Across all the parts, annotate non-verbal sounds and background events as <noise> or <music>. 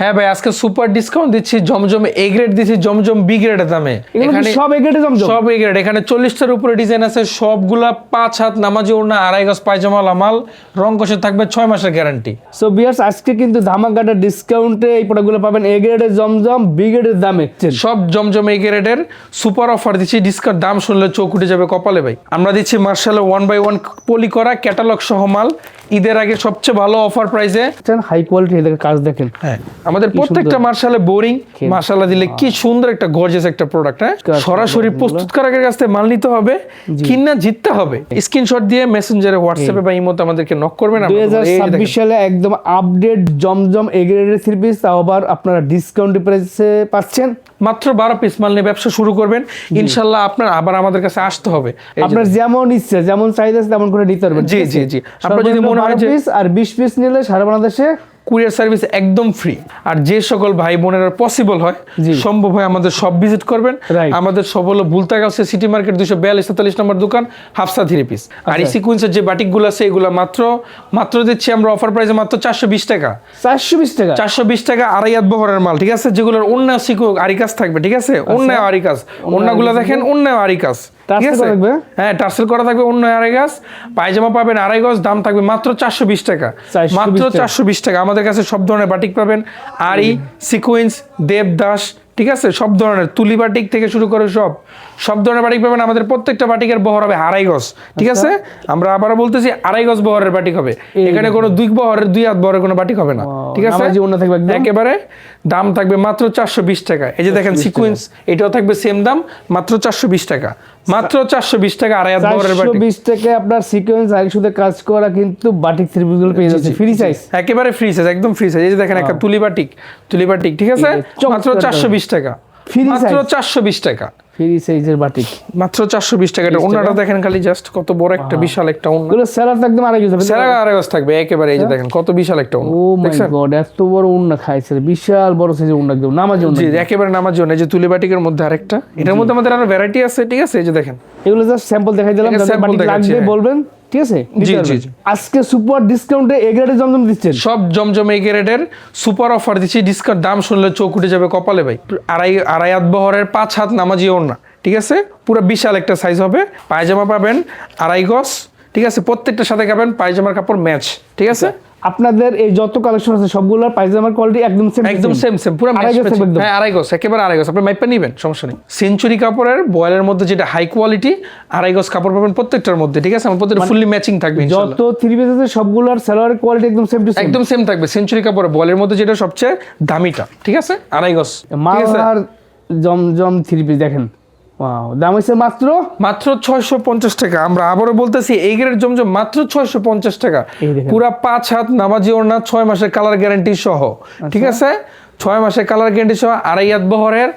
হ্যাঁ ভাই আজকে সুপার ডিসকাউন্ট দিচ্ছি জমজম এ গ্রেড দিচ্ছি জমজম বি গ্রেডের দামে। কি সব এগ্রেডে জমজম। সব এ গ্রেড এখানে চল্লিশটার উপরে ডিজাইন আছে সবগুলা পাঁচ হাত নামাজি ওড়না আড়াই গজ পায়জামা লামাল রং কষে থাকবে ছয় মাসের গ্যারান্টি সো বিয়ার্স আজকে কিন্তু ধামাকাটা ডিসকাউন্টে এই প্রোডাক্টগুলো পাবেন এ গ্রেডে জমজম বি গ্রেডের দামে। সব জমজম এ গ্রেডের সুপার অফার দিচ্ছি ডিসকাউন্ট দাম শুনলে চোখ উঠে যাবে কপালে ভাই। আমরা দিচ্ছি মার্শালে ওয়ান বাই ওয়ান পলি করা ক্যাটালগ সহ মাল ঈদের আগে সবচেয়ে ভালো অফার প্রাইসে হাই কোয়ালিটি এদের কাজ দেখেন। হ্যাঁ আমাদের প্রত্যেকটা মার্শালে বোরিং মার্শালা দিলে কি সুন্দর একটা গর্জিয়াস একটা প্রোডাক্ট হ্যাঁ? সরাসরি প্রস্তুতকারকের কাছ থেকে মাল নিতে হবে কিনা জিততে হবে। স্ক্রিনশট দিয়ে মেসেঞ্জারে হোয়াটসঅ্যাপে বা ইমোতে আমাদেরকে নক করবেন দুই আমরা হাজার এই যে দেখেন। ছাব্বিশ সালে একদম আপডেট জমজম এ গ্রেডের থ্রি পিস তাও আবার আপনারা ডিসকাউন্ট প্রাইসে পাচ্ছেন। মাত্র বারো পিস মাল নিয়ে ব্যবসা শুরু করবেন। ইনশাল্লাহ আপনার আবার আমাদের কাছে আসতে হবে। আপনার যেমন ইচ্ছে যেমন চাহিদা আছে তেমন করে নিতে পারবেন। জি, জি, জি। আপনার যদি মনে হয় আর বিশ পিস নিলে সারা বাংলাদেশে কুরিয়ার সার্ভিস একদম ফ্রি। আর যে সকল ভাই বোনেরা পসিবল হয়। সম্ভব হয় আমাদের সব ভিজিট করবেন. আমাদের সব হলো বুলতাগাছে সিটি মার্কেট দুশো বিয়াল্লিশ তেতাল্লিশ নম্বর দোকান হাফসা থ্রি পিস আর এই আচ্ছা। সিকুয়েন্সের যে বাটিকগুলো আছে এগুলো মাত্র মাত্র দিচ্ছি আমরা অফার প্রাইসে মাত্র চারশো বিশ টাকা। চারশো বিশ টাকা? চারশো বিশ টাকা আড়াই হাত বহরের মাল ঠিক আছে? যেগুলোর অন্য সিকু আরিকাস থাকবে ঠিক আছে? অন্য আরিকাস অন্যগুলো দেখেন অন্য আরিকাস হ্যাঁ টার্সেল করা থাকবে অন্য আড়াই গাছ। পায়জামা পাবেন আড়াই গজ দাম থাকবে মাত্র চারশো বিশ টাকা। মাত্র চারশো বিশ টাকা। আমাদের কাছে সব ধরনের বাটিক পাবেন। আরি সিকুয়েন্স দেবদাস ঠিক আছে? সব ধরনের। তুলি বাটিক থেকে শুরু করে সব। সব ধরনের বাটিক পাবেন। আমাদের প্রত্যেকটা বাটিকের বহর হবে আড়াই গজ। ঠিক আছে? আমরা আবারও বলতেছি আড়াই গজ বহরের বাটিক হবে। এখানে কোনো দুই বহরের দুই হাত বহরের কোনো বাটিক হবে না। ঠিক আছে? একেবারে দাম থাকবে মাত্র চারশো বিশ টাকা। এই যে দেখেন সিকুয়েন্স এটাও থাকবে সেম দাম মাত্র চারশো বিশ টাকা। মাত্র চারশো বিশ টাকা আড়াই হাত চারশো বাটিক বিশ টাকা আপনার সিকোয়েন্স আর শুধু কাজ করা কিন্তু বাটিক থ্রি পিসগুলো পেয়ে যাচ্ছে। ফ্রি সাইজ একেবারে ফ্রি সাইজ একদম ফ্রি সাইজ এই যে দেখেন একটা তুলি বাটিক তুলি বাটিক ঠিক আছে? মাত্র চারশো বিশ টাকা। Free মাত্র size। চারশো বিশ টাকা। ফ্রি সাইজের বাটিক। মাত্র চারশো বিশ টাকা এটা। দেখেন খালি জাস্ট কত বড় একটা বিশাল একটা ওনা। এগুলো সেলার একদম আড়াই যাবে সেলার আড়াই গজ থাকবে একেবারে এই যে দেখেন কত বিশাল একটা ওনা। ও মাই গড এত বড় উন্না খাইছে বিশাল বড় সাইজের উন্না একদম নামাজি উন্না জি একেবারে নামার জন্য এই যে তুলি বাটিকের মধ্যে আরেকটা এটার মধ্যে আমাদের আরও ভ্যারাইটি আছে ঠিক আছে? এই যে দেখেন এগুলো জাস্ট স্যাম্পল দেখাই দিলাম বাটিক লাগবে হ্যাঁ। বলবেন ঠিক আছে? জি, জি, আজকে সুপার ডিসকাউন্টে এ গ্রেডের জমজম দিচ্ছেন। সব জমজম এগারেটের গ্রেডের সুপার অফার দিচ্ছি ডিসকাউন্ট দাম শুনলে চোখ উঠে যাবে কপালে ভাই। আড়াই আড়াই হাত বহরের পাঁচ হাত নামাজি ওর না ঠিক আছে? পুরো বিশাল একটা সাইজ হবে পায়জামা পাবেন আড়াই গজ ঠিক আছে প্রত্যেকটার সাথে পাবেন পায়জামার কাপড় ম্যাচ ঠিক আছে? আপনাদের এই যত কালেকশন আছে সবগুলোর পায়জামার কোয়ালিটি একদম সেম একদম সেম সেম পুরো আড়াই গজ একদম। হ্যাঁ আড়াই গজ একেবারে আড়াই গজ আপনি মাইপা নিবেন সমস্যা নেই। সেঞ্চুরি কাপড়ের বয়েলের মধ্যে যেটা হাই কোয়ালিটি আড়াই গজ কাপড় পাবেন প্রত্যেকটার মধ্যে ঠিক আছে? আমার প্রত্যেকটা ফুললি ম্যাচিং থাকবে যত থ্রি পিস আছে সবগুলোর সালোয়ারের কোয়ালিটি একদম সেম টু সেম একদম সেম থাকবে সেঞ্চুরি কাপড়ের বলের মধ্যে যেটা সবচেয়ে দামিটা ঠিক আছে? আড়াই গজ? মালহার জমজম থ্রি পিস দেখেন। ওয়াও দাম মাত্র? মাত্র ছয়শো পঞ্চাশ টাকা। আমরা বলতেছি এই গ্রেড জমজম মাত্র ছয়শো পঞ্চাশ টাকা। এই দেখেন। পুরা পাঁচ হাত নামাজি ওড়না ছয় মাসের কালার গ্যারান্টি সহ। ঠিক আছে? মাসের কালার গ্যারান্টি সহ আড়াই হাত বহরের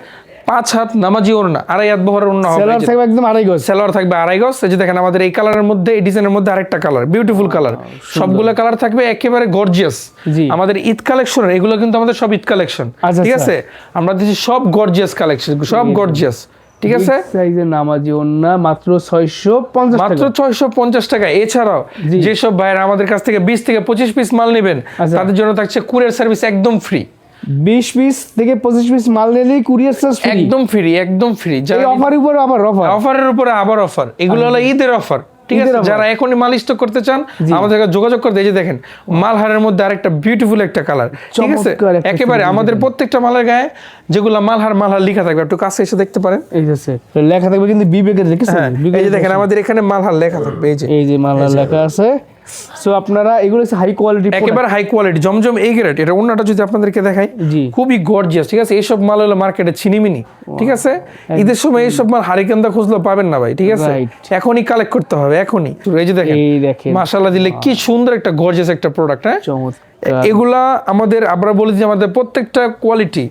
পাঁচ হাত নামাজি ওড়না আড়াই হাত বহরের ওড়না হবে। সেলার থাকবে একদম আড়াই গজ। সেলোয়ার থাকবে আড়াই গজ। এই যে দেখেন আমাদের এই কালারের মধ্যে এই ডিজাইনের মধ্যে আরেকটা কালার বিউটিফুল কালার সবগুলো কালার থাকবে একেবারে গর্জিয়াস আমাদের ঈদ কালেকশনের এগুলো কিন্তু আমাদের সব ঈদ কালেকশন আচ্ছা, ঠিক আচ্ছা। আছে? আমরা দিচ্ছি সব গর্জিয়াস কালেকশন সব গর্জিয়াস ঠিক আছে? সাইজের নামাজি ওন্না মাত্র ছয়শো পঞ্চাশ মাত্র টাকা। ছয়শো পঞ্চাশ টাকা। এছাড়াও। যেসব ভাইয়েরা আমাদের কাছ থেকে বিশ থেকে পঁচিশ পিস মাল নেবেন আচ্ছা। তাদের জন্য থাকছে কুরিয়ার সার্ভিস একদম ফ্রি বিশ পিস থেকে পঁচিশ পিস মাল নিলেই কুরিয়ার সার্ভিস ফ্রি একদম ফ্রি একদম ফ্রি এই অফারের উপর আবার অফার অফারের উপরে আবার অফার এগুলো হলো ঈদের অফার ঠিক আছে? যারা এখনই মাল স্টক করতে চান আমাদের যোগাযোগ করতে এই যে দেখেন মালহারের মধ্যে আরেকটা বিউটিফুল একটা কালার ঠিক আছে? একেবারে আমাদের প্রত্যেকটা মালের গায়ে যেগুলো মালহার মালহার লেখা থাকবে। একটু কাছে এসে দেখতে পারেন। এই যে লেখা থাকবে কিন্তু বিবেকের হ্যাঁ এই যে দেখেন আমাদের এখানে মালহার লেখা থাকবে এই যে। এই যে মালহার লেখা আছে। সো আপনারা এগুলো হচ্ছে হাই কোয়ালিটি একেবারে হাই কোয়ালিটি জমজম এই গ্রেড এটা অন্যটা যদি আপনাদেরকে দেখাই জি। খুবই গর্জিয়াস ঠিক আছে? এইসব মাল হলো মার্কেটে ছিনিমিনি ঠিক আছে? ঈদের সময় এইসব মাল হারিকেন্দা খুঁজলেও পাবেন না ভাই ঠিক আছে? এখনই কালেক্ট করতে হবে এখনই। এই যে দেখেন এই দেখেন। মাশাআল্লাহ দিলে কি সুন্দর একটা গর্জিয়াস একটা প্রোডাক্ট হ্যাঁ? এগুলা আমাদের আমরা বলি যে আমাদের প্রত্যেকটা কোয়ালিটি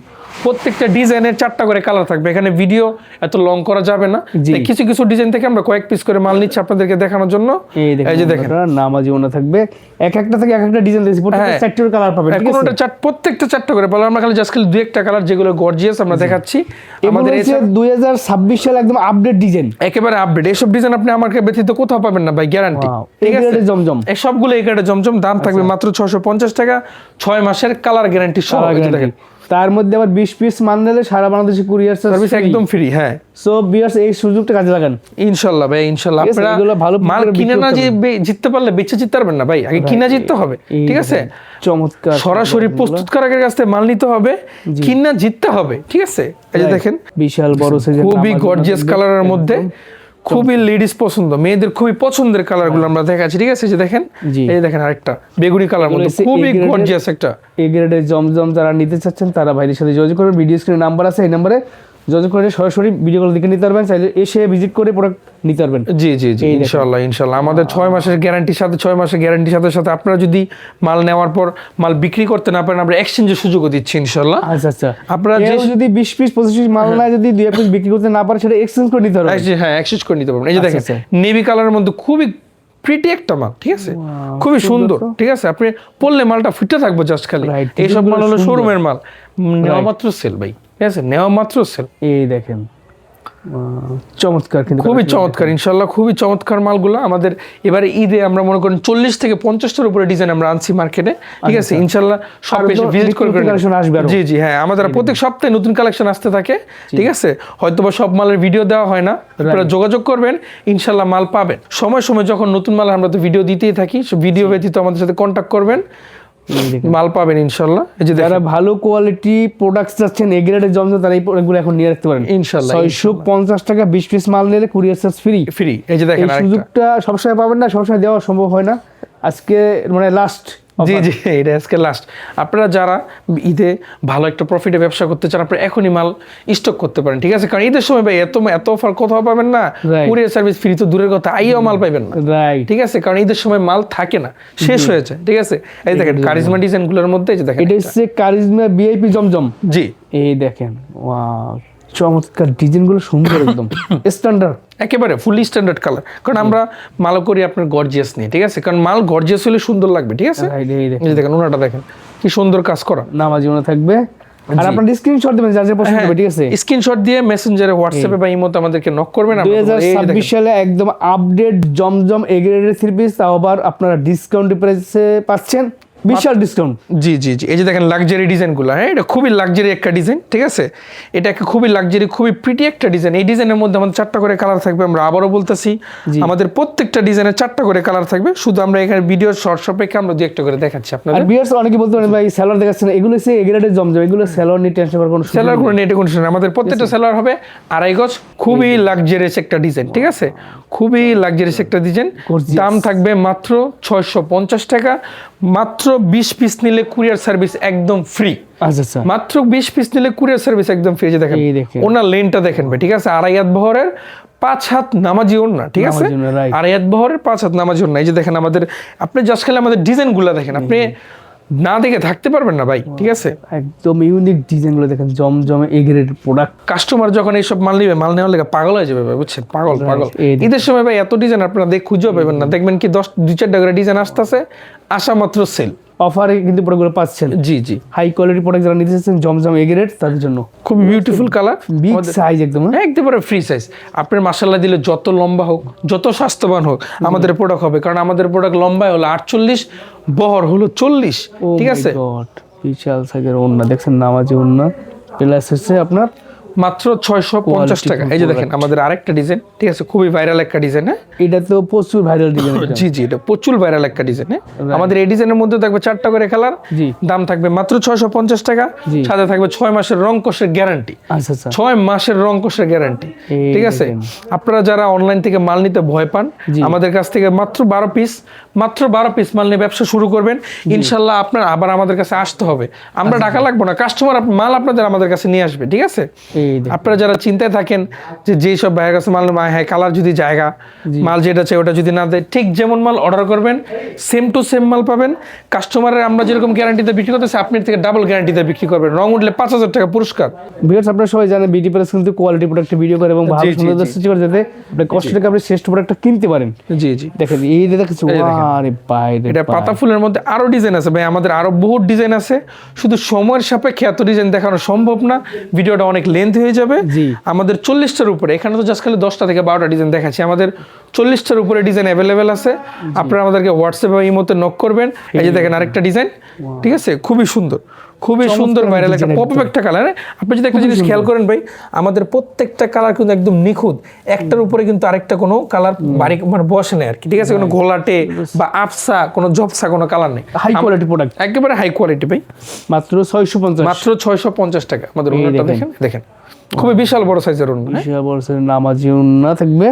প্রত্যেকটা ডিজাইনের চারটা করে কালার থাকবে। এখানে ভিডিও এত লং করা যাবে না। কিছু কিছু ডিজাইন থেকে আমরা কয়েক পিস করে মাল নিচ্ছি আপনাদেরকে দেখানোর জন্য। এই যে দেখেন। নামাজি ওনা থাকবে। এক একটা থেকে এক একটা ডিজাইন দিয়েছি প্রত্যেকটা হ্যাঁ। কালার পাবেন ঠিক আছে? কোনোটা চার প্রত্যেকটা চারটা করে বলো আমরা খালি জাস্ট খালি দুই একটা কালার যেগুলো গর্জিয়াস আমরা দেখাচ্ছি। আমাদের আমাদের এছাড়া- দুই হাজার ছাব্বিশ সালে একদম আপডেট ডিজাইন একেবারে আপডেট এইসব ডিজাইন আপনি আমাকে ব্যতীত কোথাও পাবেন না ভাই গ্যারান্টি ঠিক আছে? জমজম। এই সবগুলো এই জমজম। দাম থাকবে মাত্র ছশো পঞ্চাশ টাকা। ছয় মাসের কালার গ্যারান্টি সহ। দেখেন। তার মধ্যে আবার বিশ পিস মাল নিলে সারা বাংলাদেশে কুরিয়ার সার্ভিস একদম ফ্রি হ্যাঁ। সো বিয়ার্স এই সুযোগটা কাজে লাগান। ইনশাল্লাহ ভাই ইনশাল্লাহ। আপনারা এগুলো ভালো মাল কিনে না যে জিততে পারলে বেচে জিততে পারবেন না ভাই। আগে কিনা জিততে হবে ঠিক আছে? চমৎকার সরাসরি প্রস্তুতকারকের কাছ থেকে মাল নিতে হবে কিনা জিততে হবে ঠিক আছে? এই যে দেখেন। বিশাল বড় সাইজের খুবই গর্জিয়াস কালারের মধ্যে। খুবই লেডিস পছন্দ মেয়েদের খুবই পছন্দের কালারগুলো আমরা দেখাচ্ছি ঠিক আছে? যে দেখেন এই দেখেন আরেকটা বেগুনি কালার মধ্যে খুবই গর্জিয়াস একটা। এ গ্রেডের জমজম যারা নিতে চাচ্ছেন তারা ভাইদের সাথে যোগাযোগ করবেন। ভিডিও স্ক্রিনে নাম্বার আছে এই নাম্বারে যোগাযোগ করে সরাসরি ভিডিও কল দেখে নিতে পারবেন চাইলে এসে ভিজিট করে প্রোডাক্ট নিতে পারবেন। জি জি জি। ইনশাল্লাহ ইনশাল্লাহ আমাদের ছয় মাসের গ্যারান্টির সাথে ছয় মাসের গ্যারান্টির সাথে সাথে আপনারা যদি মাল নেওয়ার পর মাল বিক্রি করতে না পারেন আমরা এক্সচেঞ্জের সুযোগও দিচ্ছি ইনশাল্লাহ আচ্ছা আচ্ছা। আপনারা যে- যদি বিশ পিস পঁচিশ পিস মাল নেয় যদি দুই পিস বিক্রি করতে না পারে সেটা এক্সচেঞ্জ করে নিতে পারবেন। হ্যাঁ এক্সচেঞ্জ করে নিতে পারবেন। এই যে আচ্ছা, দেখেন আচ্ছা। নেভি কালারের মধ্যে খুবই প্রিটি একটা মাল ঠিক আছে? খুবই সুন্দর ঠিক আছে? আপনি পড়লে মালটা ফুটে থাকব জাস্ট খালি। এইসব মাল হলো শোরুমের মাল। নেওয়া মাত্র সেল ভাই। ঠিক আছে? নেওয়া মাত্র সেল এই দেখেন চমৎকার কিন্তু খুবই চমৎকার ইনশাল্লাহ খুবই চমৎকার মালগুলো। আমাদের এবারে ঈদে আমরা মনে করেন চল্লিশ থেকে পঞ্চাশটার উপরে ডিজাইন আমরা আনছি মার্কেটে ঠিক আছে? ইনশাল্লাহ সব ভিজিট করে আসবে জি জি হ্যাঁ আমাদের প্রত্যেক সপ্তাহে নতুন কালেকশন আসতে থাকে ঠিক আছে? হয়তো বা সব মালের ভিডিও দেওয়া হয় না আপনারা যোগাযোগ করবেন ইনশাল্লাহ মাল পাবেন। সময় সময় যখন নতুন মাল আমরা তো ভিডিও দিতেই থাকি ভিডিও ব্যতীত আমাদের সাথে কন্ট্যাক্ট করবেন। মাল পাবেন ইনশাল্লাহ এই যে যারা ভালো কোয়ালিটি প্রোডাক্ট চাচ্ছেন এ গ্রেডের জমজম তারা এই প্রোডাক্টগুলো এখন নিয়ে রাখতে পারেন। ইনশাল্লাহ, ছয়শো পঞ্চাশ টাকা বিশ পিস মাল নিলে কুরিয়ার চার্জ ফ্রি ফ্রি এই যে দেখেন সুযোগটা সবসময় পাবেন না সবসময় দেওয়া সম্ভব হয় না। আজকে মানে লাস্ট জি জি এটা আজকে লাস্ট আপনারা যারা ঈদে ভালো একটা প্রফিটে ব্যবসা করতে চান আপনারা এখনই মাল স্টক করতে পারেন ঠিক আছে? কারণ ঈদের সময় ভাই এত এত অফার কোথাও পাবেন না. কুরিয়ার সার্ভিস ফ্রি তো দূরের কথা আইও মাল পাইবেন না। রাইট ঠিক আছে? কারণ ঈদের সময় মাল থাকে না শেষ হয়ে যায় ঠিক আছে? এই দেখেন কারিজমা ডিজাইনগুলোর মধ্যে এই দেখেন এটা হচ্ছে কারিজমা বিআইপি জমজম। জি। এই দেখেন ওয়াও চমৎকার ডিজাইনগুলো সুন্দর একদম। <coughs> স্ট্যান্ডার্ড একেবারে ফুলি স্ট্যান্ডার্ড কালার কারণ আমরা মাল করি আপনার গর্জিয়াস নিয়ে ঠিক আছে? কারণ মাল গর্জিয়াস হলে সুন্দর লাগবে ঠিক আছে? দেখেন ওনাটা দেখেন কি সুন্দর কাজ করা। নামাজ জীবনে থাকবে। আর আপনার স্ক্রিনশট দেবেন যার যা পছন্দ হবে ঠিক আছে? স্ক্রিনশট দিয়ে মেসেঞ্জারে হোয়াটসঅ্যাপে বা ইমোতে আমাদেরকে নক করবেন দুই আমরা হাজার বলব, এই যে দেখেন। ছাব্বিশ সালে একদম আপডেট জমজম এগ্রেডের থ্রি পিস তাও আবার আপনারা ডিসকাউন্ট প্রাইসে পাচ্ছেন। বিশাল ডিসকাউন্ট জি জি জি। এই যে দেখেন লাক্সারি ডিজাইনগুলো হ্যাঁ? এটা খুবই লাক্সারি একটা ডিজাইন ঠিক আছে? এটা একটা খুবই লাক্সারি খুবই প্রিটি একটা ডিজাইন এই ডিজাইনের মধ্যে আমাদের চারটা করে কালার থাকবে আমরা আবারও বলতেছি। আমাদের প্রত্যেকটা ডিজাইনের চারটা করে কালার থাকবে। শুধু আমরা এখানে ভিডিও শর্ট সাপেক্ষে আমরা দু একটা করে দেখাচ্ছি আর আপনাদের বিয়ার্স অনেকে বলতে পারেন ভাই স্যালার দেখাচ্ছেন এগুলো হচ্ছে এগ্রেডের জমজম এগুলো স্যালার নিয়ে টেনশন করার কোনো সেলার। করে নেটে কোনো আমাদের প্রত্যেকটা সেলার হবে আড়াই গজ খুবই লাক্সারিয়াস একটা ডিজাইন ঠিক আছে? খুবই লাক্সারিয়াস একটা ডিজাইন দাম থাকবে মাত্র ছয়শো পঞ্চাশ টাকা। মাত্র বিশ পিস নিলে কুরিয়ার সার্ভিস একদম ফ্রি আচ্ছা আচ্ছা। মাত্র বিশ পিস নিলে কুরিয়ার সার্ভিস একদম ফ্রি যে দেখেন ওনার লেনটা দেখেন ভাই ঠিক আছে? আড়াই হাত বহরের পাঁচ হাত নামাজি না ঠিক আছে? আড়াই হাত বহরের পাঁচ হাত নামাজি ওড়না। এই যে দেখেন আমাদের আপনি জাস্ট খালি আমাদের ডিজাইন ডিজাইনগুলো দেখেন আপনি না দেখে থাকতে পারবেন না ভাই ঠিক আছে? একদম ইউনিক ডিজাইনগুলো দেখেন জমজমে এগ্রেড প্রোডাক্ট কাস্টমার যখন এইসব মাল নিবে মাল নেওয়ার লেগে পাগল হয়ে যাবে ভাই বুঝছেন? পাগল পাগল। ঈদের সময় ভাই এত ডিজাইন আপনারা দেখ খুঁজেও পাবেন না। দেখবেন কি দশ দুই চারটা করে ডিজাইন আসতেছে আসা মাত্র সেল অফারে কিন্তু প্রোডাক্টগুলো পাচ্ছেন। জি জি। হাই কোয়ালিটি প্রোডাক্ট যারা নিতে চাচ্ছেন জমজম এগ্রেড তাদের জন্য। খুব বিউটিফুল কালার বিগ সাইজ একদম? একেবারে ফ্রি সাইজ আপনার মাসাল্লাহ দিলে যত লম্বা হোক যত স্বাস্থ্যবান হোক আমাদের প্রোডাক্ট হবে। কারণ আমাদের প্রোডাক্ট লম্বায় হলো আটচল্লিশ বহর হলো চল্লিশ। Oh ঠিক আছে? বিশাল সাইজের ওন্না দেখছেন নামাজি ওন্না প্লাস হচ্ছে আপনার মাত্র ছয়শো পঞ্চাশ টাকা। এই যে দেখেন আমাদের আরেকটা ডিজাইন ঠিক আছে? খুবই ভাইরাল একটা ডিজাইন হ্যাঁ? <laughs> এটা তো প্রচুর ভাইরাল ডিজাইন জি জি এটা প্রচুর ভাইরাল একটা ডিজাইন হ্যাঁ? আমাদের এই ডিজাইনের মধ্যে থাকবে চারটা করে কালার দাম থাকবে মাত্র ছয়শো পঞ্চাশ টাকা। সাথে থাকবে ছয় মাসের রং কোষের গ্যারান্টি আচ্ছা আচ্ছা। ছয় মাসের রং কোষের গ্যারান্টি ঠিক আছে? আপনারা যারা অনলাইন থেকে মাল নিতে ভয় পান আমাদের কাছ থেকে মাত্র বারো পিস মাত্র বারো পিস মাল নিয়ে ব্যবসা শুরু করবেন। ইনশাল্লাহ আপনার আবার আমাদের কাছে আসতে হবে। আমরা টাকা লাগবো না কাস্টমার মাল আপনাদের আমাদের কাছে নিয়ে আসবে ঠিক আছে। আপনারা যারা চিন্তায় থাকেন যে যেই সব ভাইয়ের কাছে মাল হ্যাঁ কালার যদি জায়গা মাল যেটা চাই ওটা যদি না দেয় ঠিক যেমন মাল অর্ডার করবেন সেম টু সেম মাল পাবেন। কাস্টমারের আমরা যেরকম গ্যারান্টিতে বিক্রি করতেছি আপনি থেকে ডাবল গ্যারান্টিতে বিক্রি করবেন। রং উঠলে পাঁচ হাজার টাকা পুরস্কার। ভিউয়ার্স আপনারা সবাই জানেন বিডি প্লাস কিন্তু কোয়ালিটি প্রোডাক্টের ভিডিও করে এবং ভালো সুন্দর। সৃষ্টি করে যাতে আপনি কষ্ট থেকে আপনি শ্রেষ্ঠ প্রোডাক্টটা কিনতে পারেন। জি জি। দেখেন এই যে দেখেন আরে বাইরে এটা পাতা ফুলের মধ্যে আরও ডিজাইন আছে ভাই আমাদের আরও বহুত ডিজাইন আছে। শুধু সময়ের সাপেক্ষে এত ডিজাইন দেখানো সম্ভব না। ভিডিওটা অনেক লেন্থ হয়ে যাবে। আমাদের চল্লিশটার উপরে এখানে তো জাস্ট খালি দশটা থেকে বারোটা ডিজাইন দেখাচ্ছি। আমাদের চল্লিশটার উপরে ডিজাইন অ্যাভেলেবেল আছে। আপনারা আমাদেরকে হোয়াটসঅ্যাপে ইমোতে নক করবেন। এই যে দেখেন আরেকটা ডিজাইন ঠিক আছে? খুবই সুন্দর। খুবই সুন্দর ভাইরাল একটা পপ একটা কালার আপনি যদি একটা জিনিস খেয়াল করেন ভাই আমাদের প্রত্যেকটা কালার কিন্তু একদম নিখুঁত। একটার উপরে কিন্তু আরেকটা কোনো কালার বাড়ি মানে বসে নেই আর কি। ঠিক আছে? কোনো ঘোলাটে বা আফসা কোনো জবসা কোনো কালার নেই। হাই কোয়ালিটি প্রোডাক্ট একেবারে হাই কোয়ালিটি ভাই। মাত্র ছয়শো পঞ্চাশ। মাত্র ছয়শো পঞ্চাশ টাকা। আমাদের এই। দেখেন দেখেন। খুবই বিশাল বড় সাইজের উন্না বিশাল বড় সাইজের নামাজি উন্না থাকবে।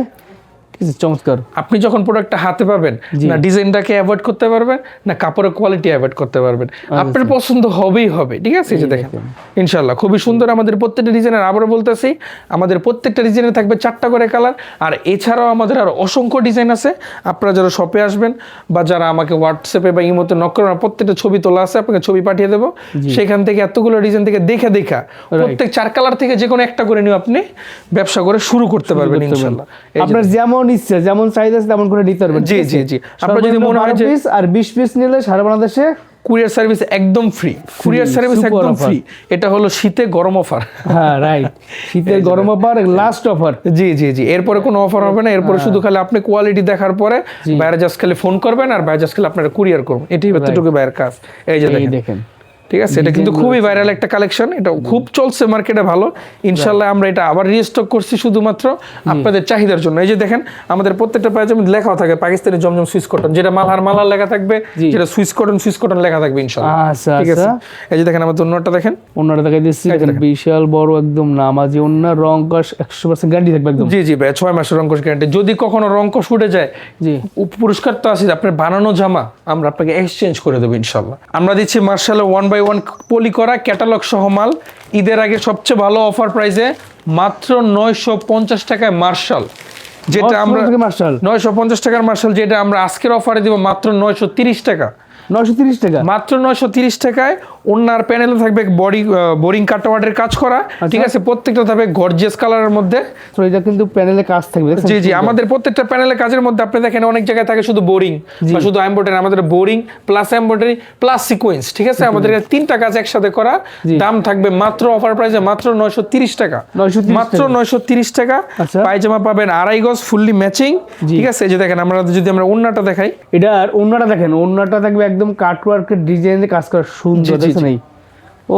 চমৎকার। আপনি যখন প্রোডাক্টটা হাতে পাবেন না ডিজাইনটাকে অ্যাভয়েড করতে পারবেন না কাপড়ের কোয়ালিটি অ্যাভয়েড করতে পারবেন। আপনার পছন্দ হবেই হবে ঠিক আছে? যে দেখেন। ইনশাল্লাহ খুবই সুন্দর আমাদের প্রত্যেকটা ডিজাইনের আবারও বলতেছি আমাদের প্রত্যেকটা ডিজাইনে থাকবে চারটা করে কালার আর এছাড়াও আমাদের আর অসংখ্য ডিজাইন আছে। আপনারা যারা শপে আসবেন বা যারা আমাকে হোয়াটসঅ্যাপে বা ইমোতে নক করবেন প্রত্যেকটা ছবি তোলা আছে আপনাকে ছবি পাঠিয়ে দেবো। সেখান থেকে এতগুলো ডিজাইন থেকে দেখে দেখা প্রত্যেক চার কালার থেকে যে কোনো একটা করে নিয়ে আপনি ব্যবসা করে শুরু করতে পারবেন ইনশাল্লাহ আপনার যেমন ইচ্ছে যেমন চাহিদা আছে তেমন করে নিতে পারবেন জি, জি, জি। আপনার যদি মনে হয় 12 যে- আর বিশ পিস নিলে সারা বাংলাদেশে কুরিয়ার সার্ভিস একদম ফ্রি কুরিয়ার সার্ভিস একদম ফ্রি এটা হলো শীতে গরম অফার হ্যাঁ রাইট শীতের গরম অফার লাস্ট অফার জি জি জি। এরপরে কোনো অফার হবে না এরপরে শুধু খালি আপনি কোয়ালিটি দেখার পরে বাইরে জাস্ট খালি ফোন করবেন আর বাইরে জাস্ট খালি আপনারা কুরিয়ার করবেন। এটাই এতটুকু বাইরের কাজ। এই যে দেখেন। ঠিক আছে? এটা কিন্তু খুবই ভাইরাল একটা কালেকশন এটা খুব চলছে মার্কেটে ভালো। ইনশাল্লাহ আমরা এটা আবার রিস্টক করছি শুধুমাত্র আপনাদের চাহিদার জন্য। এই যে দেখেন আমাদের প্রত্যেকটা পায়জামা লেখা থাকে পাকিস্তানি জমজম সুইস কটন যেটা মালহার মালহার লেখা থাকবে যেটা সুইস কটন সুইস কটন লেখা থাকবে ইনশাল্লাহ। আচ্ছা ঠিক আছে? আচ্ছা। এই যে দেখেন আমাদের অন্যটা দেখেন। অন্যটা দেখাই দিচ্ছি বিশাল বড় একদম নামাজি অন্য রং কস একশো পার্সেন্ট গ্যারান্টি থাকবে একদম। জি জি ভাই ছয় মাসের রঙ্কশ গ্যারান্টি যদি কখনো রঙ্কশ উঠে যায় জি। পুরস্কার তো আছে আপনার বানানো জামা আমরা আপনাকে এক্সচেঞ্জ করে দেবো ইনশাল্লাহ। আমরা দিচ্ছি martial one by one poly করা ক্যাটালগ সহ মাল। ঈদের আগে সবচেয়ে ভালো অফার প্রাইসে মাত্র নয়শো পঞ্চাশ টাকায় মার্শাল যেটা আমরা মার্শাল নয়শো পঞ্চাশ টাকার মার্শাল যেটা আমরা আজকের অফারে দিব মাত্র নয়শো তিরিশ টাকা। নয়শো তিরিশ টাকা। মাত্র নয়শো তিরিশ টাকায় ওনার প্যানেলে থাকবে বডি বোরিং কাটওয়ার্ডের কাজ করা ঠিক আছে? প্রত্যেকটা থাকবে গর্জিয়াস কালারের মধ্যে। তো এটা কিন্তু প্যানেলে কাজ থাকবে জি জি আমাদের প্রত্যেকটা প্যানেলের কাজের মধ্যে আপনি দেখেন অনেক জায়গায় থাকে শুধু বোরিং বা শুধু এমব্রয়ডারি আমাদের boring plus embroidery plus sequence ঠিক আছে? আমাদের তিনটা কাজ একসাথে করা। দাম থাকবে মাত্র অফার প্রাইসে মাত্র নয়শো তিরিশ টাকা। 930 মাত্র টাকা। নয়শো তিরিশ টাকা। আচ্ছা। পায়জামা পাবেন আড়াই গজ ফুললি ম্যাচিং ঠিক আছে? যে দেখেন আমরা যদি আমরা ওন্নাটা দেখাই। এটার অন্যটা দেখেন অন্যটা থাকবে একদম কাটওয়ার্কের ডিজাইনে কাজ করা সুন্দর জি,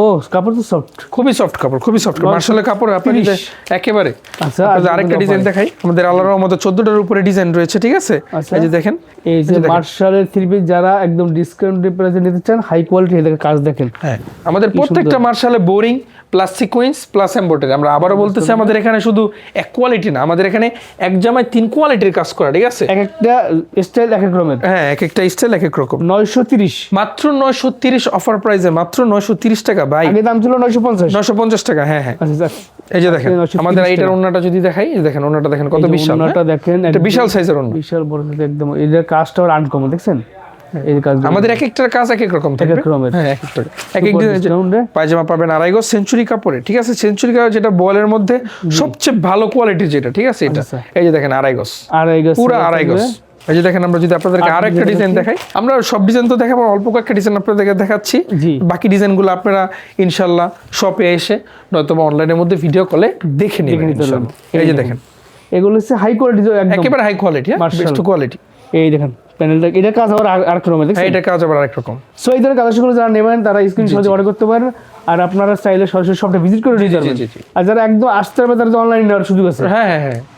ও কাপড় তো সফট খুবই সফট কাপড় খুবই সফট মার্শালের কাপড় আপনি যদি 30 একেবারে। আচ্ছা, আরেকটা ডিজাইন দেখাই। আমাদের আল্লাহর মতো চোদ্দটার উপরে ডিজাইন রয়েছে ঠিক আছে? আচ্ছা। এই যে দেখেন এই যে। মার্শালের থ্রি পিস যারা একদম ডিসকাউন্ট প্রাইসে নিতে চান হাই কোয়ালিটি এদের কাজ দেখেন। হ্যাঁ আমাদের প্রত্যেকটা মার্শালে boring plus sequence plus embroidery আমরা আবারও বলতেছি আমাদের এখানে শুধু এক কোয়ালিটি না আমাদের এখানে এক জামায় তিন কোয়ালিটির কাজ করা ঠিক আছে? এক একটা স্টাইল এক এক রকমের। হ্যাঁ এক একটা স্টাইল এক এক রকম। নয়শো তিরিশ। মাত্র নয়শো তিরিশ অফার প্রাইসে মাত্র নয়শো তিরিশ টাকা ভাই। আগে দাম ছিল নয়শো পঞ্চাশ। নয়শো পঞ্চাশ টাকা হ্যাঁ হ্যাঁ। আচ্ছা এই যে দেখেন আমাদের এইটার টাকা। ওন্নাটা যদি দেখাই এই দেখেন ওন্নাটা দেখেন কত বিশাল হ্যাঁ? দেখেন এটা বিশাল সাইজের ওন্না বিশাল বড় একদম। এদের কাজটা আনকমন দেখছেন? এই কাজ আমাদের এক একটার কাজ এক এক রকম থাকবে এক রকমের। হ্যাঁ এক একটা এক এক Super ডিজাইন- discount পায়জামা পাবেন আড়াই গজ সেঞ্চুরি কাপড়ে ঠিক আছে? সেঞ্চুরি কাপড় যেটা বলের মধ্যে সবচেয়ে ভালো কোয়ালিটির যেটা ঠিক আছে? এটা। আচ্ছা। এই যে দেখেন আড়াই গজ। আড়াই গজ পুরো আড়াই গজ। এই যে দেখেন আমরা যদি আপনাদেরকে আর একটা ডিজাইন দেখাই আমরা সব ডিজাইন তো দেখাবো অল্প কয়েকটা ডিজাইন আপনাদেরকে দেখাচ্ছি। বাকি ডিজাইনগুলো আপনারা ইনশাল্লাহ শপে এসে নয়তো অনলাইনের মধ্যে ভিডিও কলে দেখে নেবেন। ইনশাল্লাহ। এই যে দেখেন। এগুলো হচ্ছে হাই কোয়ালিটি একদম। একেবারে হাই কোয়ালিটি হ্যাঁ? বেস্ট কোয়ালিটি এই দেখেন। প্যানেলটা এটা কাজ আবার আর- আরেক রকমের হ্যাঁ দেখছেন এটা কাজ আবার আরেক রকম সো এই ধরনের কালেকশনগুলো যারা নেবেন তারা স্ক্রিন সহজে অর্ডার করতে পারেন আর আপনারা চাইলে সরাসরি সবটা ভিজিট করে নিয়ে যাবেন। আর যারা একদম আসতে পারবে তারা অনলাইন নেওয়ার সুযোগ আছে। হ্যাঁ হ্যাঁ হ্যাঁ।